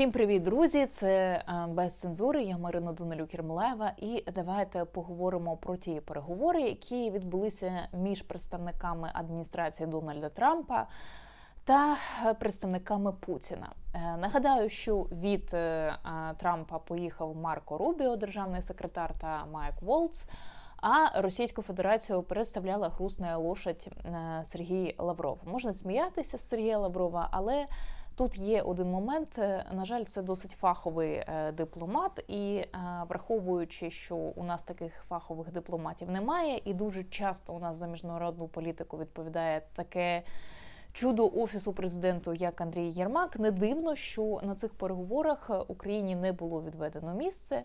Всім привіт, друзі! Це е, без цензури. Я Марина Данилюк Єрмолаєва. І давайте поговоримо про ті переговори, які відбулися між представниками адміністрації Дональда Трампа та представниками Путіна. Е, Нагадаю, що від е, Трампа поїхав Марко Рубіо, державний секретар, та Майк Волц. А Російську Федерацію представляла грустна лошадь е, Сергій Лавров. Можна сміятися з Сергія Лаврова, але Тут є один момент. е, На жаль, це досить фаховий е, дипломат, і е, враховуючи, що у нас таких фахових дипломатів немає, і дуже часто у нас за міжнародну політику відповідає таке. Чудо офісу президенту, як Андрій Єрмак, не дивно, що на цих переговорах Україні не було відведено місце.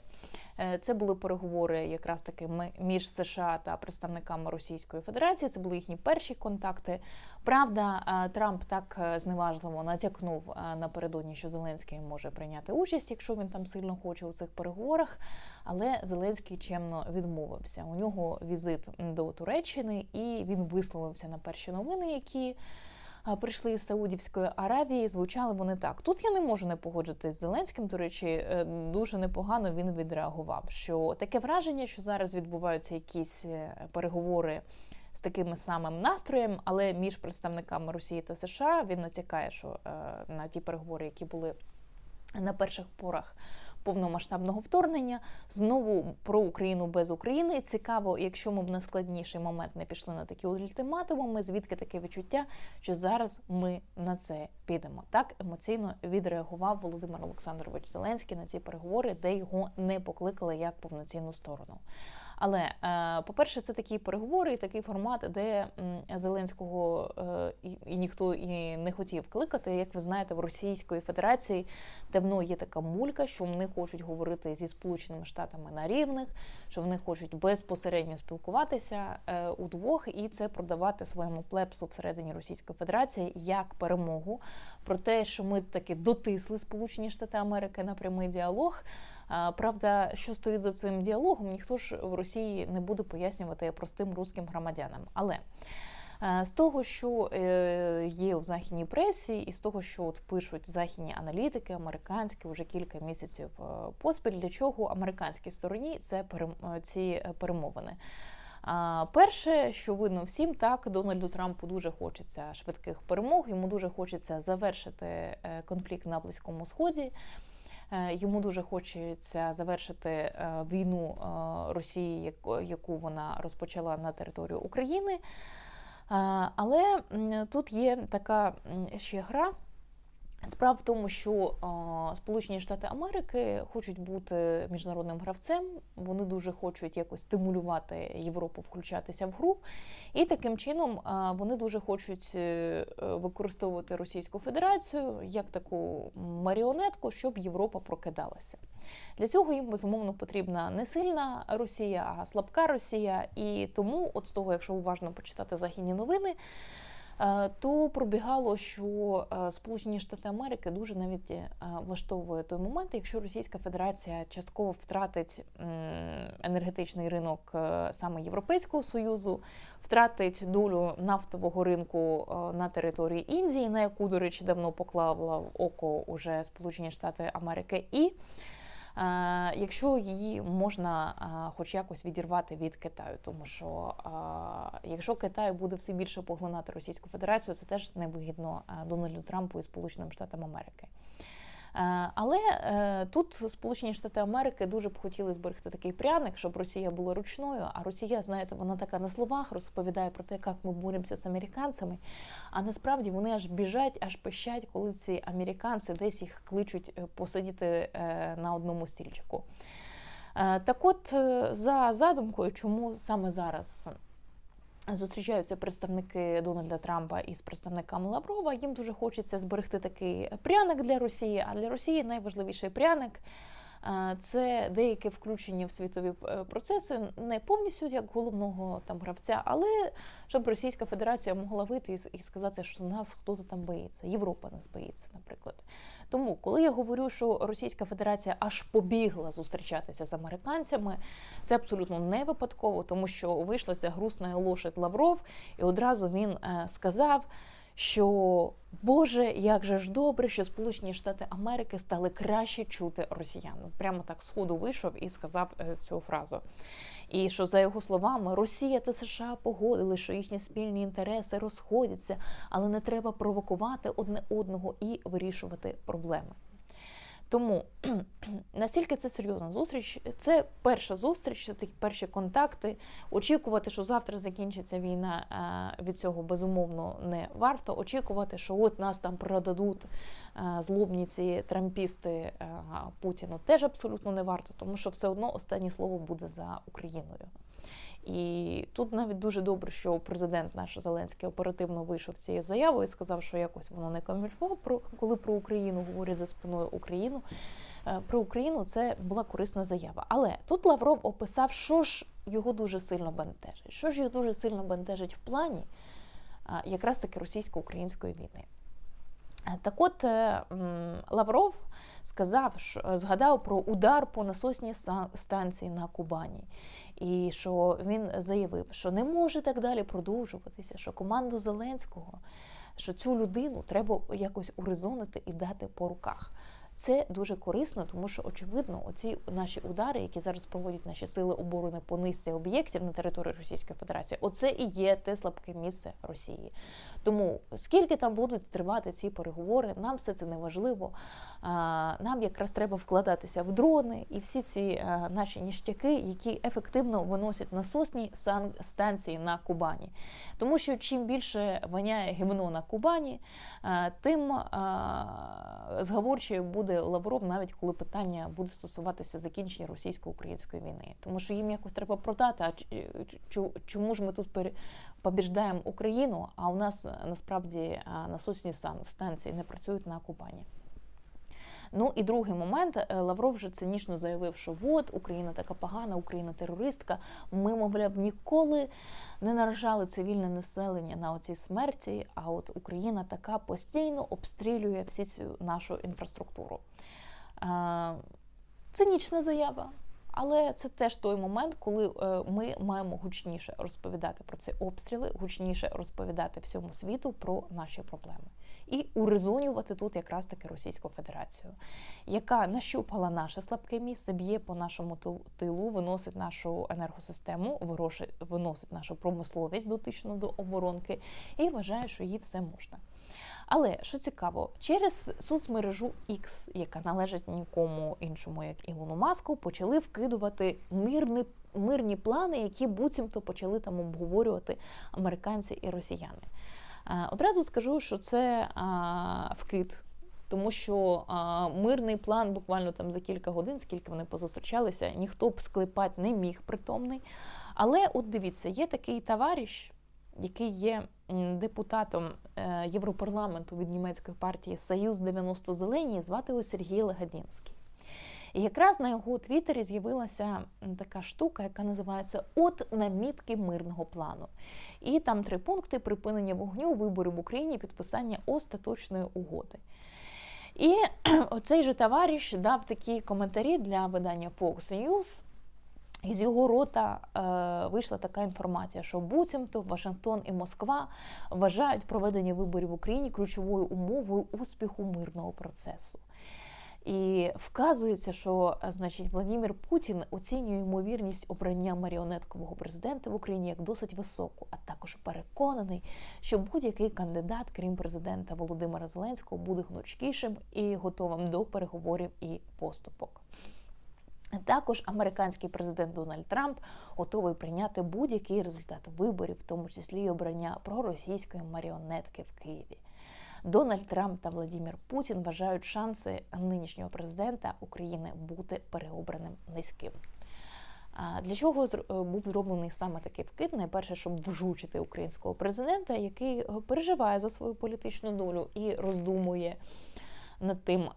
Е, Це були переговори якраз таки між США та представниками Російської Федерації. Це були їхні перші контакти. Правда, е, Трамп так е, зневажливо натякнув е, напередодні, що Зеленський може прийняти участь, якщо він там сильно хоче у цих переговорах. Але Зеленський чемно відмовився. У нього візит до Туреччини, і він висловився на перші новини, які прийшли з Саудівської Аравії. Звучали вони так. Тут я не можу не погоджитись з Зеленським. До речі, е, дуже непогано він відреагував. Що таке враження, що зараз відбуваються якісь е, переговори з таким самим настроєм, але між представниками Росії та США він натякає, що е, на ті переговори, які були на перших порах повномасштабного вторгнення, знову про Україну без України. Цікаво, якщо ми в найскладніший момент не пішли на такі ультиматуми, звідки таке відчуття, що зараз ми на це підемо. Так емоційно відреагував Володимир Олександрович Зеленський на ці переговори, де його не покликали як повноцінну сторону. Але, е, по-перше, це такі переговори і такий формат, де Зеленського е, і, ніхто і не хотів кликати. Як ви знаєте, в Російської Федерації давно є така мулька, що вони хочуть говорити зі Сполученими Штатами на рівних, що вони хочуть безпосередньо спілкуватися е, удвох і це продавати своєму плепсу всередині Російської Федерації як перемогу. Про те, що ми таки дотисли Сполучені Штати Америки на прямий діалог. Правда, що стоїть за цим діалогом, ніхто ж в Росії не буде пояснювати простим руським громадянам. Але е, з того, що е, є в західній пресі, і з того, що от пишуть західні аналітики, американські вже кілька місяців е, поспіль, для чого американській стороні це ці перемовини. Перше, що видно всім, так Дональду Трампу дуже хочеться швидких перемог. Йому дуже хочеться завершити конфлікт на Близькому Сході. Е, Йому дуже хочеться завершити е, війну е, Росії, яку- вона розпочала на територію України. Але тут є така ще гра. Справа в тому, що Сполучені Штати Америки хочуть бути міжнародним гравцем. Вони дуже хочуть якось стимулювати Європу включатися в гру, і таким чином вони дуже хочуть е, використовувати Російську Федерацію як таку маріонетку, щоб Європа прокидалася. Для цього їм безумовно потрібна не сильна Росія, а слабка Росія. І тому, от з того, якщо уважно почитати західні новини. Е, То пробігало, що е, Сполучені Штати Америки дуже навіть е, влаштовує той момент, якщо Російська Федерація частково втратить енергетичний ринок саме Європейського союзу, втратить долю нафтового ринку на території Індії, на яку, до речі, давно поклала в око уже Сполучені Штати Америки, і якщо її можна е, хоч якось відірвати від Китаю, тому що е, якщо Китай буде все більше поглинати Російську Федерацію, це теж невигідно е, Дональду Трампу і Сполученим Штатам Америки. Е, Але е, тут Сполучені Штати Америки дуже б хотіли зберегти такий пряник, щоб Росія була ручною. А Росія, знаєте, вона така на словах розповідає про те, як ми боремося з американцями. А насправді вони аж біжать, аж пищать, коли ці американці десь їх кличуть е, посидіти на одному стільчику. Так от, за задумкою, чому саме зараз зустрічаються представники Дональда Трампа із представниками Лаврова, їм дуже хочеться зберегти такий пряник для Росії. А для Росії найважливіший пряник це деяке включення в світові е, процеси, не повністю як головного там гравця, але щоб Російська Федерація могла вийти і сказати, що нас хтось там боїться, Європа нас боїться, наприклад. Тому, коли я говорю, що Російська Федерація аж побігла зустрічатися з американцями, це абсолютно не випадково, тому що вийшла ця грустна лошадь Лавров, і одразу він е, сказав, що Боже, як же ж добре, що Сполучені Штати Америки стали краще чути росіян. Прямо так сходу вийшов і сказав е, цю фразу. І що за його словами Росія та США погодили, що їхні спільні інтереси розходяться, але не треба провокувати одне одного і вирішувати проблеми. Тому настільки це серйозна зустріч. Це перша зустріч, це такі перші контакти. Очікувати, що завтра закінчиться війна від цього безумовно не варто. Очікувати, що от нас там продадуть злобні ці трампісти Путіну, теж абсолютно не варто, тому що все одно останнє слово буде за Україною. І тут навіть дуже добре, що президент наш Зеленський оперативно вийшов з цією заявою і сказав, що якось воно не комільфо, про коли про Україну говорять за спиною Україну. Е, про Україну це була корисна заява. Але тут Лавров описав, що ж його дуже сильно бентежить. Що ж його дуже сильно бентежить в плані якраз таки російсько-української війни. Е, так от е, Лавров сказав, що згадав про удар по насосній станції на Кубані і що він заявив, що не може так далі продовжуватися, що команду Зеленського, що цю людину треба якось урезонити і дати по руках. Це дуже корисно, тому що очевидно, оці наші удари, які зараз проводять наші сили оборони по низці об'єктів на території Російської Федерації, оце і є те слабке місце Росії. Тому скільки там будуть тривати ці переговори, нам все це не важливо. Нам якраз треба вкладатися в дрони і всі ці наші ніштяки, які ефективно виносять насосні станції на Кубані. Тому що чим більше воняє гімно на Кубані, тим зговорчою буде Лавров, навіть коли питання буде стосуватися закінчення російсько-української війни. Тому що їм якось треба продати. А чому ж ми тут побіждаємо Україну? А у нас насправді насосні станції не працюють на Кубані. Ну і другий момент е, Лавров вже цинічно заявив, що от Україна така погана, Україна терористка. Ми, мовляв, ніколи не наражали цивільне населення на оцій смерті. А от Україна така постійно обстрілює всі цю нашу інфраструктуру. Цинічна заява. Але це теж той момент, коли е, ми маємо гучніше розповідати про ці обстріли, гучніше розповідати всьому світу про наші проблеми і урезонювати тут якраз таки Російську Федерацію, яка нащупала наше слабке місце, б'є по нашому тилу, виносить нашу енергосистему, виносить нашу промисловість дотично до оборонки і вважає, що їй все можна. Але що цікаво, через соцмережу X, яка належить нікому іншому, як Ілону Маску, почали вкидувати мирні мирні плани, які буцімто почали там обговорювати американці і росіяни. Одразу скажу, що це вкид. Тому що а, мирний план буквально там за кілька годин, скільки вони позустрічалися, ніхто б склепати не міг притомний. Але от дивіться, є такий товариш, який є депутатом е, Європарламенту від німецької партії Союз 90 Зелені, звати його Сергій Легадінський. І якраз на його твіттері з'явилася така штука, яка називається От намітки мирного плану. І там три пункти: припинення вогню, вибори в Україні, підписання остаточної угоди. І оцей же товариш дав такі коментарі для видання Fox News. І з його рота е, вийшла така інформація, що буцімто Вашингтон і Москва вважають проведення виборів в Україні ключовою умовою успіху мирного процесу. І вказується, що значить Владимир Путін оцінює ймовірність обрання маріонеткового президента в Україні як досить високу, а також переконаний, що будь-який кандидат, крім президента Володимира Зеленського, буде гнучкішим і готовим до переговорів і поступок. Також американський президент Дональд Трамп готовий прийняти будь-який результат виборів, в тому числі й обрання проросійської маріонетки в Києві. Дональд Трамп та Владимир Путін вважають шанси нинішнього президента України бути переобраним низьким. Для чого е, був зроблений саме такий вкид? Найперше, щоб вжучити українського президента, який е, переживає за свою політичну долю і роздумує над тим,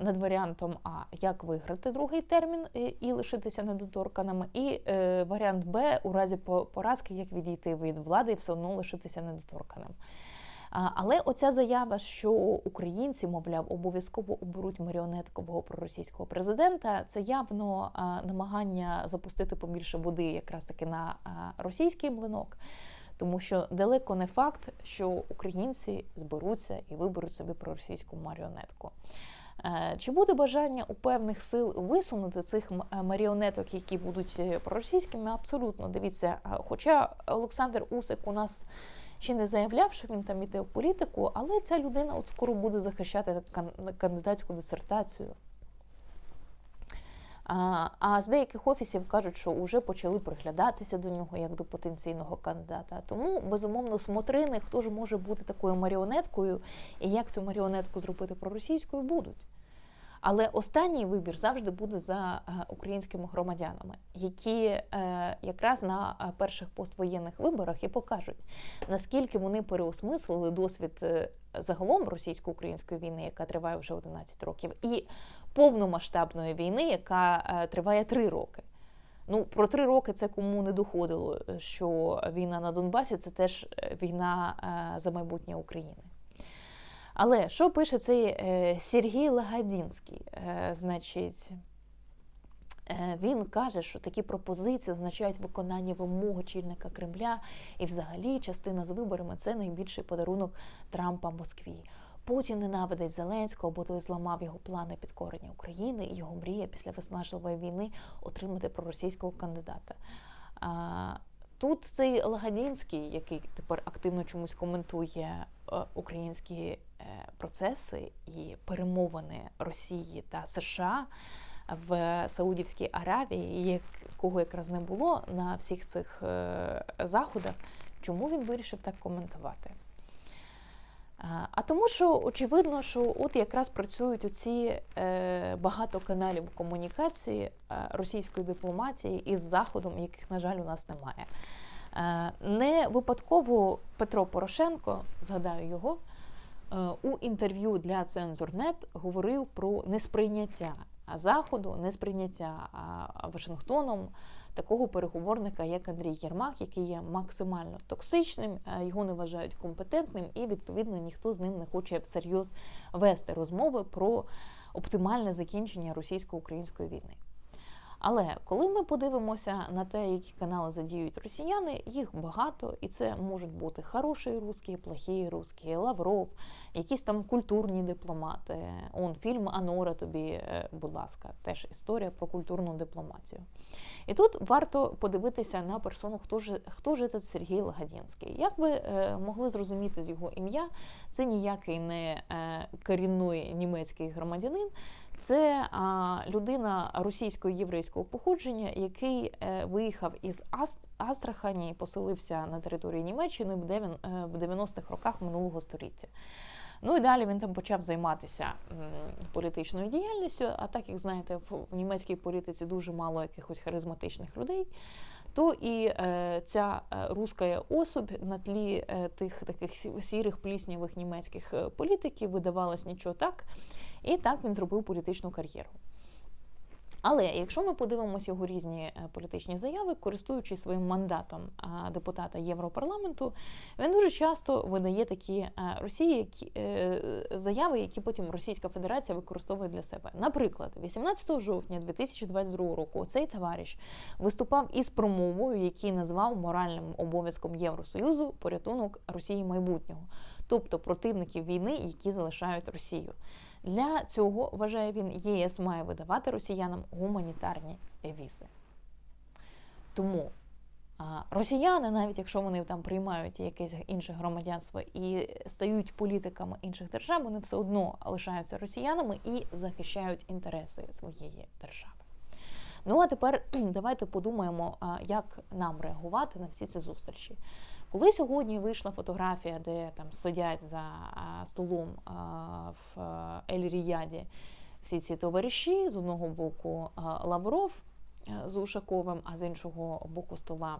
над варіантом А, як виграти другий термін і лишитися недоторканими, і е, варіант Б у разі поразки, як відійти від влади і все одно лишитися недоторканим. Але оця заява, що українці, мовляв, обов'язково оберуть маріонеткового проросійського президента, це явно намагання запустити побільше води, якраз таки на російський млинок. Тому що далеко не факт, що українці зберуться і виберуть собі проросійську маріонетку. Е, Чи буде бажання у певних сил висунути цих е, маріонеток, які будуть е, проросійськими? Абсолютно дивіться. Хоча Олександр Усик у нас ще не заявляв, що він там іде в політику, але ця людина от скоро буде захищати кандидатську дисертацію. А, а з деяких офісів кажуть, що вже почали приглядатися до нього як до потенційного кандидата. Тому, безумовно, смотрини, хто ж може бути такою маріонеткою і як цю маріонетку зробити проросійською, будуть. Але останній вибір завжди буде за е, українськими громадянами, які е, якраз на е, перших поствоєнних виборах і покажуть, наскільки вони переосмислили досвід загалом російсько-української війни, яка триває вже 11 років, і повномасштабної війни, яка триває 3 роки. Ну, про три роки це кому не доходило, що війна на Донбасі це теж війна за майбутнє України. Але що пише цей е, Сергій Лагодінський? Е, значить, е, він каже, що такі пропозиції означають виконання вимог очільника Кремля, і взагалі частина з виборами це найбільший подарунок Трампа Москві. Путін ненавидить Зеленського, бо той зламав його плани підкорення України і його мрія після виснажливої війни отримати проросійського кандидата. Тут цей Лагадінський, який тепер активно чомусь коментує е, українські е, процеси і перемовини Росії та США в Саудівській Аравії, якого якраз не було на всіх цих е, заходах, чому він вирішив так коментувати? А, тому, що очевидно, що от якраз працюють оці е, багато каналів комунікації е, російської дипломатії із Заходом, яких, на жаль, у нас немає. Е, не випадково Петро Порошенко, згадаю його, е, у інтерв'ю для Цензурнет говорив про несприйняття Заходу, несприйняття Вашингтоном такого переговорника, як Андрій Єрмак, який є максимально токсичним, е, його не вважають компетентним, і відповідно ніхто з ним не хоче всерйоз вести розмови про оптимальне закінчення російсько-української війни. Але коли ми подивимося на те, які канали задіють росіяни, їх багато, і це можуть бути хороші русські, плохі русські, Лавров, якісь там культурні дипломати. Он фільм Анора тобі, е, будь ласка, теж історія про культурну дипломатію. І тут варто подивитися на персону, хто ж хто ж этот Сергій Лагодінський. Як ви е, могли зрозуміти з його ім'я, це ніякий не е, корінний німецький громадянин. Це людина російського єврейського походження, який е, виїхав із Аст, Астрахані і поселився на території Німеччини в, дев'ян- е, в 90-х роках минулого століття. Ну і далі він там почав займатися політичною діяльністю. А так як знаєте, в, німецькій політиці дуже мало якихось харизматичних людей. То і е, ця руська особь на тлі тих таких сірих пліснявих німецьких політиків видавалась нічого так. І так він зробив політичну кар'єру. Але якщо ми подивимося його різні е, політичні заяви, користуючись своїм мандатом депутата Європарламенту, він дуже часто видає такі е, Росії які, е, заяви, які потім Російська Федерація використовує для себе. Наприклад, 18 жовтня 2022 року цей товариш виступав із промовою, який назвав моральним обов'язком Євросоюзу порятунок Росії майбутнього, тобто противників війни, які залишають Росію. Для цього, вважає він, ЄС має видавати росіянам гуманітарні візи. Тому росіяни, навіть якщо вони там приймають якесь інше громадянство і стають політиками інших держав, вони все одно лишаються росіянами і захищають інтереси своєї держави. Ну а тепер давайте подумаємо, як нам реагувати на всі ці зустрічі. Коли сьогодні вийшла фотографія, де там сидять за столом в а, Ель-Ріяді всі ці товариші, з одного боку Лавров з Ушаковим, а з іншого боку стола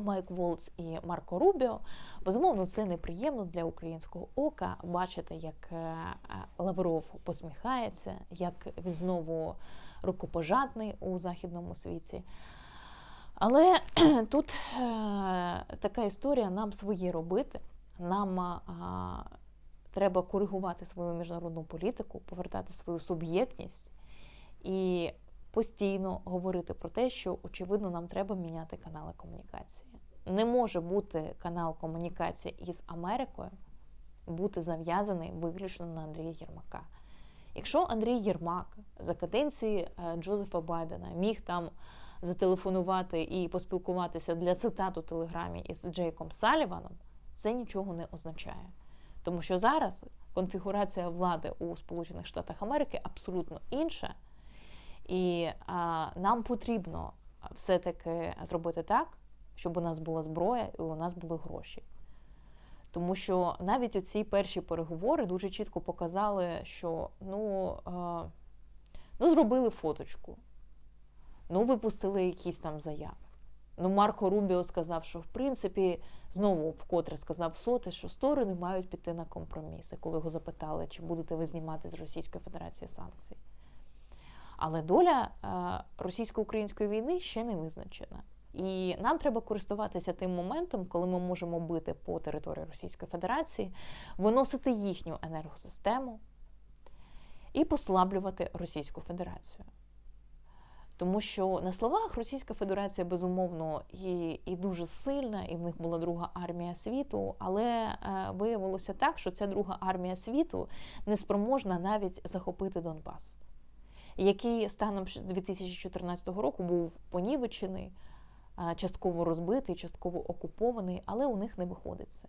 Майк Волц і Марко Рубіо, безумовно, це неприємно для українського ока бачити, як е, е, Лавров посміхається, як він знову рукопожатний у західному світі. Але тут е, така історія, нам своє робити. Нам а, треба коригувати свою міжнародну політику, повертати свою суб'єктність і постійно говорити про те, що очевидно нам треба міняти канали комунікації. не може бути канал комунікації із Америкою бути зав'язаний виключно на Андрія Єрмака. Якщо Андрій Єрмак за каденції е, Джозефа Байдена міг там зателефонувати і поспілкуватися для цитат у телеграмі із Джейком Саліваном, це нічого не означає. Тому що зараз конфігурація влади у Сполучених Штатах Америки абсолютно інша, і а, нам потрібно все-таки зробити так, щоб у нас була зброя і у нас були гроші. Тому що навіть оці перші переговори дуже чітко показали, що ну, ну зробили фоточку, ну випустили якісь там заяви. Ну, Марко Рубіо сказав, що в принципі знову вкотре сказав соти, що сторони мають піти на компроміси, коли його запитали, чи будете ви знімати з Російської Федерації санкції. Але доля е, російсько-української війни ще не визначена. І нам треба користуватися тим моментом, коли ми можемо бити по території Російської Федерації, виносити їхню енергосистему і послаблювати Російську Федерацію. Тому що на словах Російська Федерація безумовно і, і дуже сильна, і в них була друга армія світу, але е, виявилося так, що ця друга армія світу не спроможна навіть захопити Донбас, який станом 2014 року був понівечений, е, частково розбитий, частково окупований, але у них не виходить це.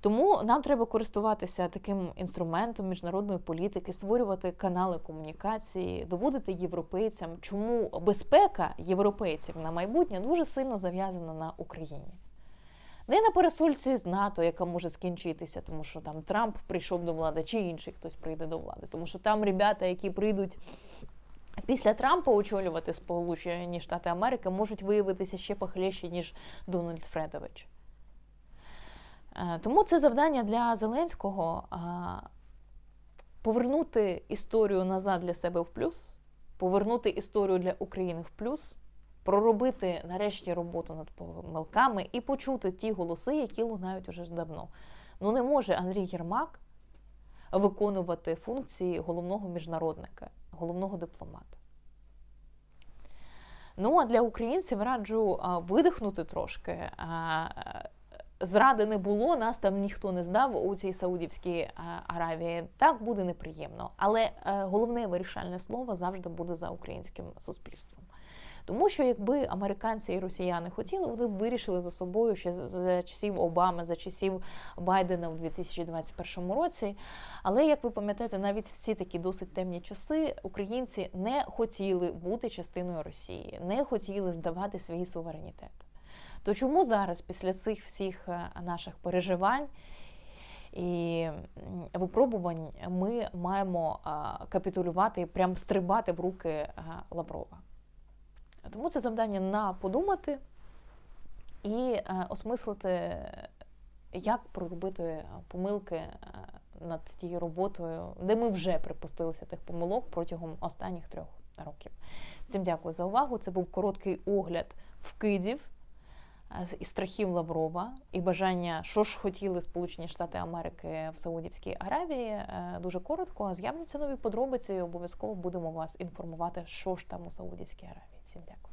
Тому нам треба користуватися таким інструментом міжнародної політики, створювати канали комунікації, доводити європейцям, чому безпека європейців на майбутнє дуже сильно зав'язана на Україні. Не на пересольці з НАТО, яка може скінчитися, тому що там Трамп прийшов до влади, чи інший хтось прийде до влади. Тому що там ребята, які прийдуть після Трампа очолювати Сполучені Штати Америки, можуть виявитися ще похлеще, ніж Дональд Фредович. Е, Тому це завдання для Зеленського е, повернути історію назад для себе в плюс, повернути історію для України в плюс, проробити нарешті роботу над помилками і почути ті голоси, які лунають уже давно. Ну не може Андрій Єрмак виконувати функції головного міжнародника, головного дипломата. Ну а для українців раджу видихнути трошки. Зради не було, нас там ніхто не здав у цій Саудівській е, Аравії. Так буде неприємно. Але е, головне вирішальне слово завжди буде за українським суспільством. Тому що якби американці і росіяни хотіли, вони б вирішили за собою ще за часів Обами, за часів Байдена у 2021 році. Але як ви пам'ятаєте, навіть в ці такі досить темні часи українці не хотіли бути частиною Росії, не хотіли здавати свій суверенітет. То чому зараз, після цих всіх е, наших переживань і випробувань, ми маємо капітулювати і прям стрибати в руки е, Лаврова? Тому це завдання на подумати і е, осмислити, як проробити помилки над тією роботою, де ми вже припустилися тих помилок протягом останніх трьох років. Всім дякую за увагу. Це був короткий огляд вкидів і страхів Лаврова, і бажання, що ж хотіли Сполучені Штати Америки в Саудівській Аравії. Е, дуже коротко. З'являться нові подробиці. і Обов'язково будемо вас інформувати, що ж там у Саудівській Аравії. Всім дякую.